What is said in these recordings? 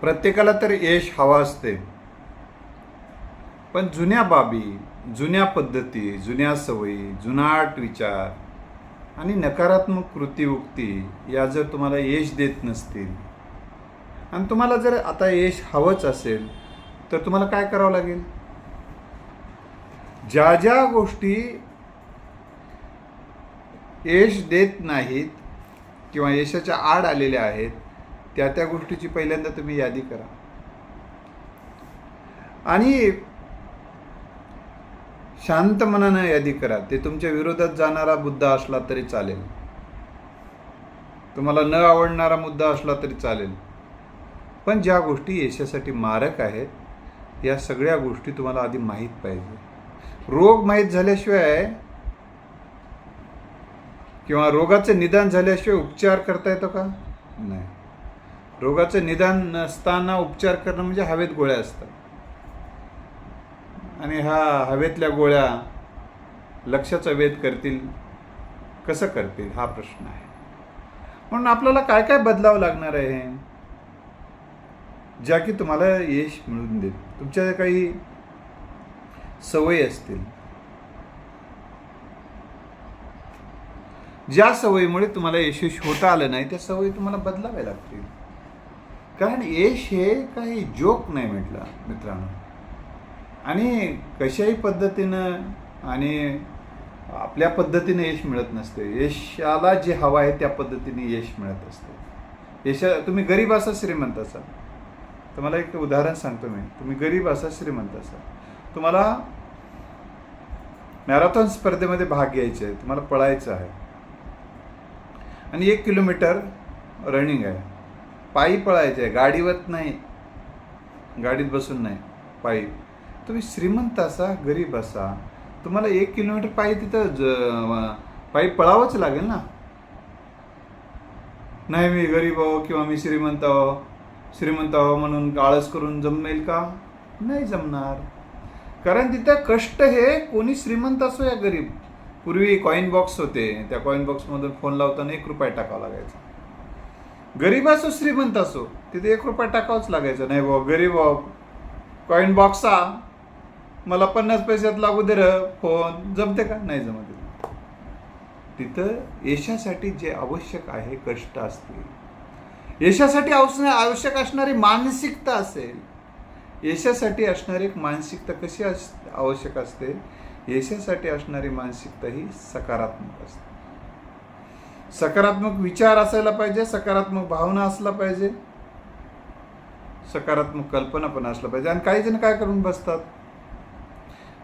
प्रत्येकाला तर यश हवा असते. पण जुन्या बाबी जुन्या पद्धती जुन्या सवयी जुनाट विचार आणि नकारात्मक कृती उक्ती या जर तुम्हाला यश देत नसतील आणि तुम्हाला जर आता यश हवंच असेल तर तुम्हाला काय करावं लागेल? ज्या ज्या गोष्टी यश देत नाहीत किंवा यशाच्या आड आलेल्या आहेत त्या त्या गोष्टीची पहिल्यांदा तुम्ही यादी करा. आणि शांत मनानं यादी करा. ते तुमच्या विरोधात जाणारा मुद्दा असला तरी चालेल. तुम्हाला न आवडणारा मुद्दा असला तरी चालेल. पण ज्या गोष्टी यशासाठी मारक आहेत या सगळ्या गोष्टी तुम्हाला आधी माहीत पाहिजे. रोग माहीत झाल्याशिवाय किंवा रोगाचं निदान झाल्याशिवाय उपचार करता येतो का? नाही. रोगाचं निदान नसताना उपचार करणं म्हणजे हवेत गोळ्या असतात. आणि हा हवेतल्या गोळ्या लक्षाचा वेध करतील कसं करतील हा प्रश्न आहे. म्हणून आपल्याला काय काय बदलावं लागणार आहे? ज्या की तुम्हाला यश मिळून देईल. तुमच्या काही सवयी असतील. ज्या सवयीमुळे तुम्हाला यशस्वी होता आलं नाही त्या सवयी तुम्हाला बदलाव्या लागतील. कारण यश हे काही जोक नाही म्हटलं मित्रांनो. आणि कशाही पद्धतीनं आणि आपल्या पद्धतीने यश मिळत नसते. यशाला जे हवं आहे त्या पद्धतीने यश मिळत असते. यशा तुम्ही गरीब असा श्रीमंत असाल. तुम्हाला एक उदाहरण सांगतो मी. तुम्ही गरीब असा श्रीमंत असाल. तुम्हाला मॅरेथॉन स्पर्धेमध्ये भाग घ्यायचा आहे तुम्हाला पळायचं आहे. आणि एक किलोमीटर रनिंग आहे. पायी पळायचं आहे गाडीवत नाही. गाडीत बसून नाही पायी. तुम्ही श्रीमंत असा गरीब असा तुम्हाला एक किलोमीटर पायी तिथं ज पायी पळावंच लागेल ना? नाही मी गरीब आहो किंवा मी श्रीमंत आहो. श्रीमंत आहो म्हणून आळस करून जमेल का? नाही जमणार. कारण तिथं कष्ट हे कोणी श्रीमंत असो या गरीब. पूर्वी कॉईन बॉक्स होते. त्या कॉईन बॉक्समधून फोन लावताना एक रुपया टाकावा लागायचा. गरीब असो श्रीमंत असो तिथे एक रुपया टाकावंच लागायचं. नाही भाऊ गरीब आहो कॉईन बॉक्सा मला पन्नास पैशात लागू दे र. फोन. जमते का? नाही जमत. तिथं यशासाठी जे आवश्यक आहे कष्ट असतील. यशासाठी आवश्य आवश्यक असणारी मानसिकता असेल. यशासाठी असणारी एक मानसिकता कशी अस आवश्यक असते? यशासाठी असणारी मानसिकता ही सकारात्मक असते. सकारात्मक विचार असायला पाहिजे सकारात्मक भावना असला पाहिजे सकारात्मक कल्पना पण असलं पाहिजे. आणि काही जण काय करून बसतात?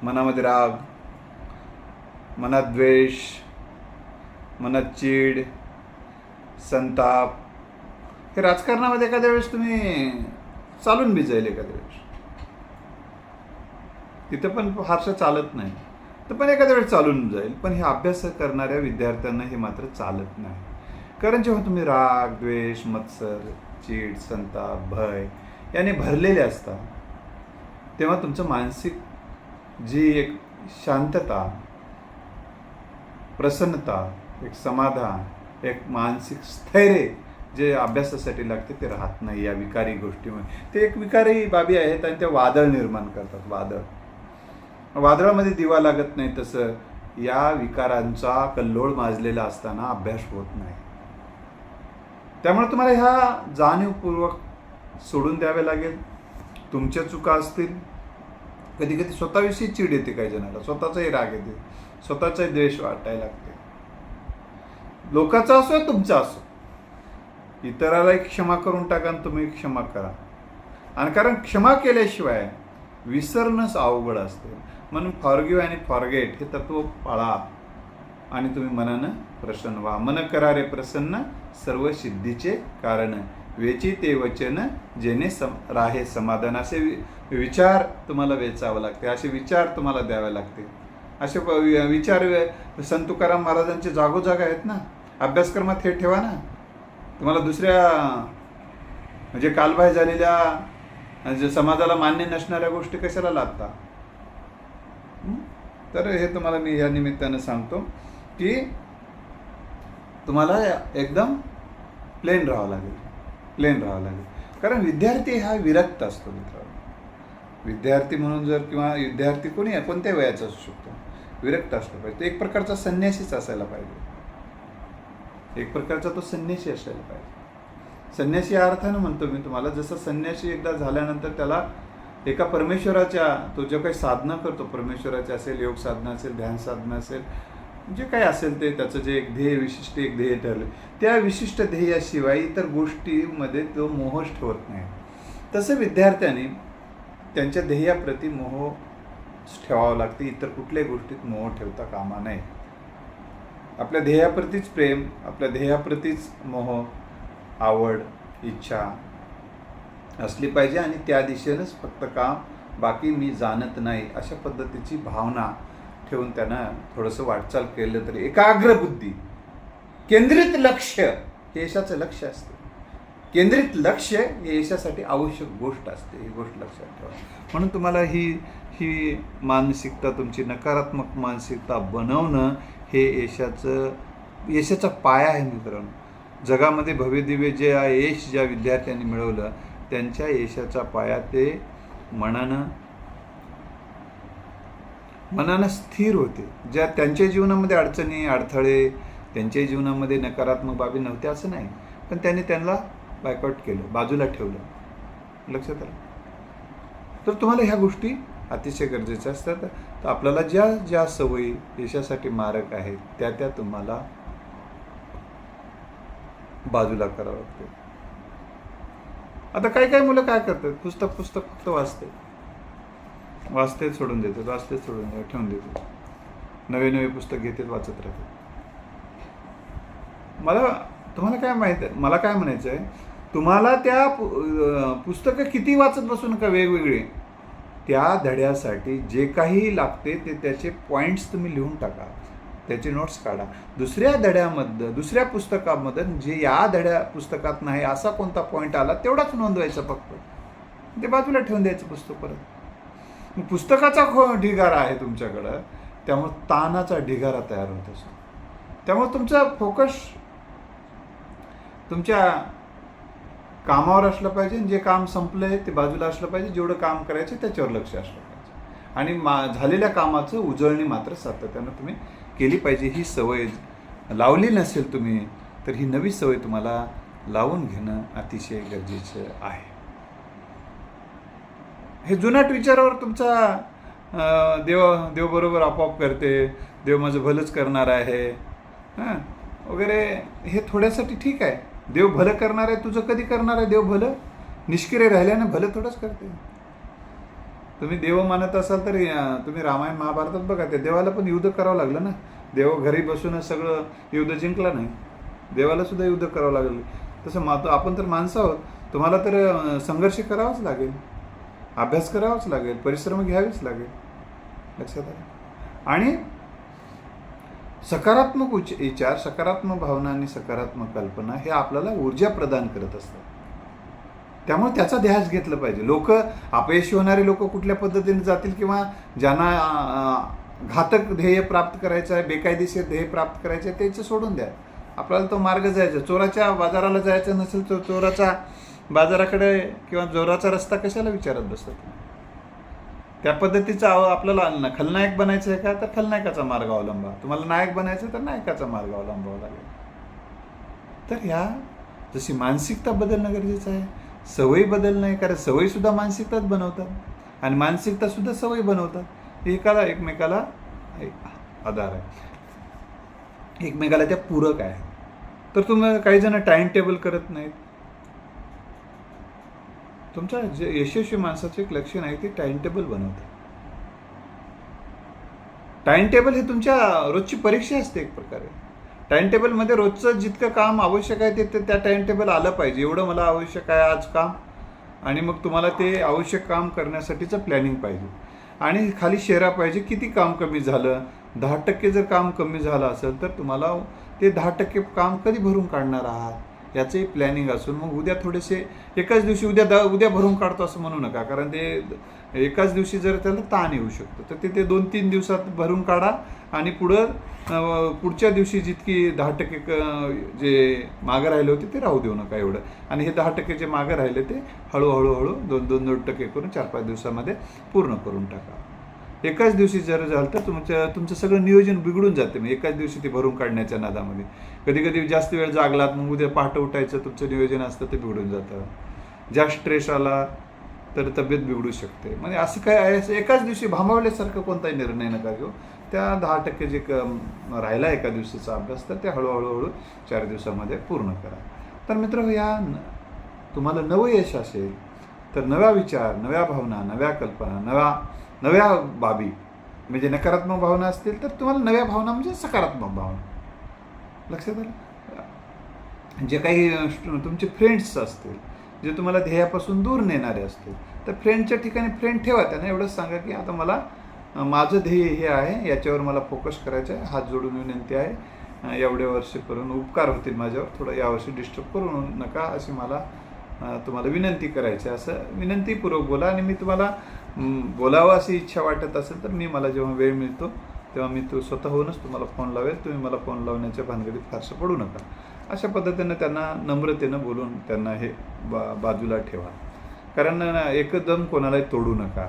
मनामध्ये राग मनात द्वेष मनात चीड संताप. हे राजकारणामध्ये एखाद्या वेळेस तुम्ही चालून भिजाईल एखाद्या वेळेस. तिथं पण फारसं चालत नाही. तर पण एखाद्या वेळेस चालून जाईल. पण हे अभ्यास करणाऱ्या विद्यार्थ्यांना हे मात्र चालत नाही. कारण जेव्हा तुम्ही राग द्वेष मत्सर चीड संताप भय याने भरलेले असता तेव्हा तुमचं मानसिक जी एक शांतता प्रसन्नता एक समाधान एक मानसिक स्थैर्य जे अभ्यासासाठी लागते ते राहत नाही या विकारी गोष्टीमुळे. ते एक विकारी बाबी आहेत आणि ते वादळ निर्माण करतात वादळ. वादळामध्ये दिवा लागत नाही तसं या विकारांचा कल्लोळ माजलेला असताना अभ्यास होत नाही. त्यामुळे तुम्हाला ह्या जाणीवपूर्वक सोडून द्यावे लागेल. तुमच्या चुका असतील. कधी कधी स्वतःविषयी चीड येते काही जणाला. स्वतःचाही राग येते. स्वतःचाही द्वेष वाटायला लागते. लोकाचा असो या तुमचा असो. इतरालाही क्षमा करून टाका आणि तुम्ही क्षमा करा. आणि कारण क्षमा केल्याशिवाय विसरणंच अवघड असते. म्हणून फॉरगिव आणि फॉरगेट हे तत्व पाळा आणि तुम्ही मनानं प्रसन्न व्हा. मन करा रे प्रसन्न सर्व सिद्धीचे कारण. वेची ते वचन जेणे सम राहे समाधान. असे वि- विचार तुम्हाला वेचावं लागते. असे विचार तुम्हाला द्यावे लागते. असे विचार संत तुकाराम महाराजांचे जागोजाग आहेत ना? अभ्यासक्रमात हे ठेवा ना. तुम्हाला दुसऱ्या म्हणजे कालबाह्य झालेल्या जे समाजाला मान्य नसणाऱ्या गोष्टी कशाला लागतात तर हे तुम्हाला मी या निमित्तानं सांगतो की तुम्हाला एकदम प्लेन राहावं लागेल. प्लेन राहावं लागेल. कारण विद्यार्थी हा विरक्त असतो मित्रांनो. विद्यार्थी म्हणून जर किंवा विद्यार्थी कोणी कोणत्या वयाचा असू शकतो. विरक्त असला पाहिजे. तो एक प्रकारचा संन्यासीच असायला पाहिजे. एक प्रकारचा तो संन्यासी असायला पाहिजे. संन्यासी या अर्थानं म्हणतो मी तुम्हाला. जसं संन्यासी एकदा झाल्यानंतर त्याला एका परमेश्वराच्या तो जो काही साधना करतो परमेश्वराच्या असेल योग साधना असेल ध्यान साधना असेल जे काही असेल ते त्याचं जे एक ध्येय विशिष्ट एक ध्येय ठरलं त्या विशिष्ट ध्येयाशिवाय इतर गोष्टीमध्ये तो मोहच ठेवत नाही. तसं विद्यार्थ्यांनी त्यांच्या ध्येयाप्रती मोह ठेवावं लागते इतर कुठल्याही गोष्टीत मोह ठेवता कामा नये. आपल्या ध्येयाप्रतीच प्रेम आपल्या ध्येयाप्रतीच मोह आवड इच्छा असली पाहिजे आणि त्या दिशेनंच फक्त काम बाकी मी जाणत नाही अशा पद्धतीची भावना ठेवून त्यांना थोडंसं वाटचाल केलं तरी एकाग्र बुद्धी केंद्रित लक्ष हे यशाचं लक्ष असतं. केंद्रित लक्ष हे यशासाठी आवश्यक गोष्ट असते ही गोष्ट लक्षात ठेवा. म्हणून तुम्हाला ही ही मानसिकता तुमची नकारात्मक मानसिकता बनवणं हे यशाचं यशाचा पाया आहे मित्रांनो. जगामध्ये भव्यदिव्य जे यश ज्या विद्यार्थ्यांनी मिळवलं त्यांच्या यशाचा पाया ते मनानं मनानं स्थिर होते. ज्या त्यांच्या जीवनामध्ये अडचणी अडथळे त्यांच्या जीवनामध्ये नकारात्मक बाबी नव्हत्या असं नाही. पण त्यांनी त्यांना बायकआउट केलं बाजूला ठेवलं. लक्षात आलं? तर तुम्हाला ह्या गोष्टी अतिशय गरजेच्या असतात. तर आपल्याला ज्या ज्या सवयी यशासाठी मारक आहेत त्या त्या तुम्हाला बाजूला करावं लागते. आता काही काही मुलं काय करतात? पुस्तक पुस्तक फक्त वाचते. वाचते सोडून देतात. वाचते सोडून देतात. ठेवून देतात. नवे नवे पुस्तक घेतात वाचत राहतात. मला तुम्हाला काय माहीत आहे? मला काय म्हणायचं आहे? तुम्हाला त्या पु- पुस्तकं किती वाचत बसू नका वेगवेगळे? त्या धड्यासाठी जे काही लागते ते त्याचे पॉईंट्स तुम्ही लिहून टाका. त्याचे नोट्स काढा. दुसऱ्या धड्यामधलं दुसऱ्या पुस्तकामधून जे या धड्या पुस्तकात नाही असा कोणता पॉईंट आला तेवढाच नोंदवायचा फक्त. ते बाजूला ठेवून द्यायचं पुस्तक परत. मग पुस्तकाचा खो ढिगारा आहे तुमच्याकडं त्यामुळे तानाचा ढिगारा तयार होत असतो. त्यामुळे तुमचा फोकस तुमच्या कामावर असलं पाहिजे जे काम संपलं आहे ते बाजूला असलं पाहिजे जेवढं काम करायचं त्याच्यावर लक्ष असलं पाहिजे. आणि मा झालेल्या कामाचं उजळणी मात्र सातत्यानं तुम्ही केली पाहिजे ही सवय लावली नसेल तुम्ही तर ही नवी सवय तुम्हाला लावून घेणं अतिशय गरजेचं आहे. हे जुनाट विचारावर तुमचा देव देवबरोबर आपोआप करते देव माझं भलंच करणार आहे हां वगैरे हे थोड्यासाठी ठीक आहे. देव भलं करणार आहे तुझं कधी करणार आहे देव भलं? निष्क्रिय राहिल्यानं भलं थोडंच करते. तुम्ही देव मानत असाल तर तुम्ही रामायण महाभारतात बघा त्या देवाला पण युद्ध करावं लागलं ना? देव घरी बसूनच सगळं युद्ध जिंकला नाही. देवाला सुद्धा युद्ध करावं लागलं. तसं मा आपण तर माणसं आहोत. तुम्हाला तर संघर्ष करावाच लागेल. अभ्यास करावाच लागेल. परिश्रम घ्यावेच लागेल. लक्षात आलं? आणि सकारात्मक उच्च विचार सकारात्मक भावना आणि सकारात्मक कल्पना हे आपल्याला ऊर्जा प्रदान करत असतात. त्यामुळे त्याचा ध्यास घेतलं पाहिजे. लोक अपयशी होणारे लोक कुठल्या पद्धतीने जातील किंवा ज्यांना घातक ध्येय प्राप्त करायचं आहे बेकायदेशीर ध्येय प्राप्त करायचं आहे त्याचं सोडून द्या. आपल्याला तो मार्ग जायचा चोराच्या बाजाराला जायचं नसेल तर चोराचा बाजाराकडे किंवा जोराचा रस्ता कशाला विचारत बसतात त्या पद्धतीचा आपल्याला खलनायक बनायचं आहे का? तर खलनायकाचा मार्ग अवलंबा. तुम्हाला नायक बनायचं तर नायकाचा मार्ग अवलंबावा लागेल. तर ह्या जशी मानसिकता बदलणं गरजेचं आहे सवयी बदलणं आहे कारण सवयी सुद्धा मानसिकताच बनवतात. आणि मानसिकतासुद्धा सवयी बनवतात. एकाला एकमेकाला आधार आहे. एकमेकाला त्या पूरक आहे. तर तुम्ही काही जण टाइम टेबल करत नाहीत. तुमच्या जे यशस्वी माणसाचं एक लक्षण आहे ते टाइम टेबल बनवतं टाइम टेबल हे तुमच्या रोजची परीक्षा असते एक प्रकारे. टाइम टेबलमध्ये रोजचं जितकं काम आवश्यक आहे ते त्या टाइम टेबल आलं पाहिजे. एवढं मला आवश्यक आहे आज काम. आणि मग तुम्हाला ते आवश्यक काम करण्यासाठीचं प्लॅनिंग पाहिजे. आणि खाली शेरा पाहिजे किती काम कमी झालं? दहा टक्के जर काम कमी झालं असेल तर तुम्हाला ते दहा टक्के काम कधी भरून काढणार आहात? याचंही प्लॅनिंग असून मग उद्या थोडेसे एकाच दिवशी उद्या द उद्या भरून काढतो असं म्हणू नका. कारण ते एकाच दिवशी जर त्याला ताण येऊ शकतो. तर ते ते दोन तीन दिवसात भरून काढा आणि पुढं पुढच्या दिवशी जितकी दहा टक्के क- जे मागं राहिले होते ते राहू देऊ नका एवढं. आणि हे दहा टक्के जे मागं राहिले ते हळूहळू हळू दोन दोन दोन टक्के करून चार पाच दिवसामध्ये पूर्ण करून टाका. एकाच दिवशी जर झालं तर तुमचं तुमचं सगळं नियोजन बिघडून जाते. मग एकाच दिवशी ते भरून काढण्याच्या नादामध्ये. कधी कधी जास्त वेळ जागलात मग उद्या पहाटे उठायचं तुमचं नियोजन असतं ते बिघडून जातं. जास्त स्ट्रेस आला तर तब्येत बिघडू शकते. म्हणजे असं काय आहे असं एकाच दिवशी भांबावल्यासारखं कोणताही निर्णय नका घेऊ. त्या दहा टक्के जे क राहिला एका दिवसाचा अभ्यास तर ते हळूहळूहळू चार दिवसामध्ये पूर्ण करा. तर मित्र या न- तुम्हाला नवं यश असेल तर नव्या विचार नव्या भावना नव्या कल्पना नव्या नव्या बाबी म्हणजे नकारात्मक भावना असतील तर तुम्हाला नव्या भावना म्हणजे सकारात्मक भावना. लक्षात आलं? जे काही तुमचे फ्रेंड्स असतील जे तुम्हाला ध्येयापासून दूर नेणारे असतील तर फ्रेंडच्या ठिकाणी फ्रेंड ठेवा त्यांना. एवढंच सांगा की आता मला माझं ध्येय हे आहे याच्यावर मला फोकस करायचं आहे हात जोडून विनंती आहे. एवढे वर्ष करून उपकार होतील माझ्यावर थोडं यावर्षी डिस्टर्ब करू नका अशी मला तुम्हाला विनंती करायची आहे. असं विनंतीपूर्वक बोला आणि मी तुम्हाला बोलावं अशी इच्छा वाटत असेल तर मी मला जेव्हा वेळ मिळतो तेव्हा मी तो स्वतःहूनच तुम्हाला फोन लावेल. तुम्ही मला फोन लावण्याच्या भानगडीत फारसं पडू नका. अशा पद्धतीनं त्यांना नम्रतेनं बोलून त्यांना हे बा बाजूला ठेवा. कारण एकदम कोणालाही तोडू नका.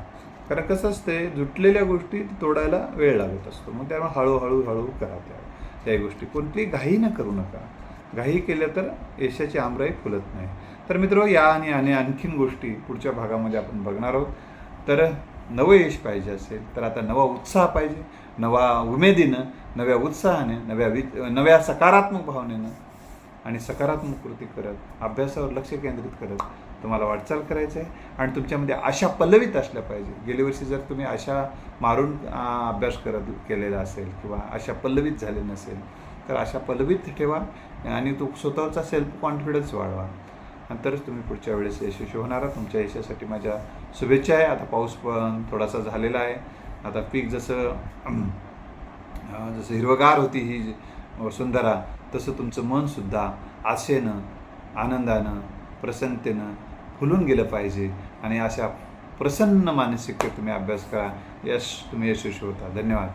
कारण कसं असते जुटलेल्या गोष्टी तोडायला वेळ लागत असतो. मग त्यामुळे हळूहळू हळू करा त्या त्या गोष्टी. कोणतीही घाई न करू नका. घाई केल्या तर यशाची आमराई फुलत नाही. तर मित्र या आणि आणि आणखीन गोष्टी पुढच्या भागामध्ये आपण बघणार आहोत. तर नवं यश पाहिजे असेल तर आता नवा उत्साह पाहिजे. नवा उमेदीनं नव्या उत्साहाने नव्या वि नव्या सकारात्मक भावनेनं आणि सकारात्मक कृती करत अभ्यासावर लक्ष केंद्रित करत तुम्हाला वाटचाल करायचं आहे. आणि तुमच्यामध्ये आशा पल्लवीत असल्या पाहिजे. गेल्या वर्षी जर तुम्ही आशा मारून अभ्यास करत केलेला असेल किंवा आशा पल्लवीत झाले नसेल तर आशा पल्लवीत ठेवा आणि तो स्वतःचा सेल्फ कॉन्फिडन्स वाढवा. तरच तुम्ही पुढच्या वेळेस यशस्वी होणार आहात. तुमच्या यशासाठी माझ्या शुभेच्छा आहे. आता पाऊस पण थोडासा झालेला आहे. आता पीक जसं जसं हिरवगार होती ही सुंदरा वसुंधरा तसं तुमचं मनसुद्धा आशेनं आनंदानं प्रसन्नतेनं फुलून गेलं पाहिजे. आणि अशा प्रसन्न मानसिकते तुम्ही अभ्यास करा. यश तुम्ही यशस्वी होता. धन्यवाद.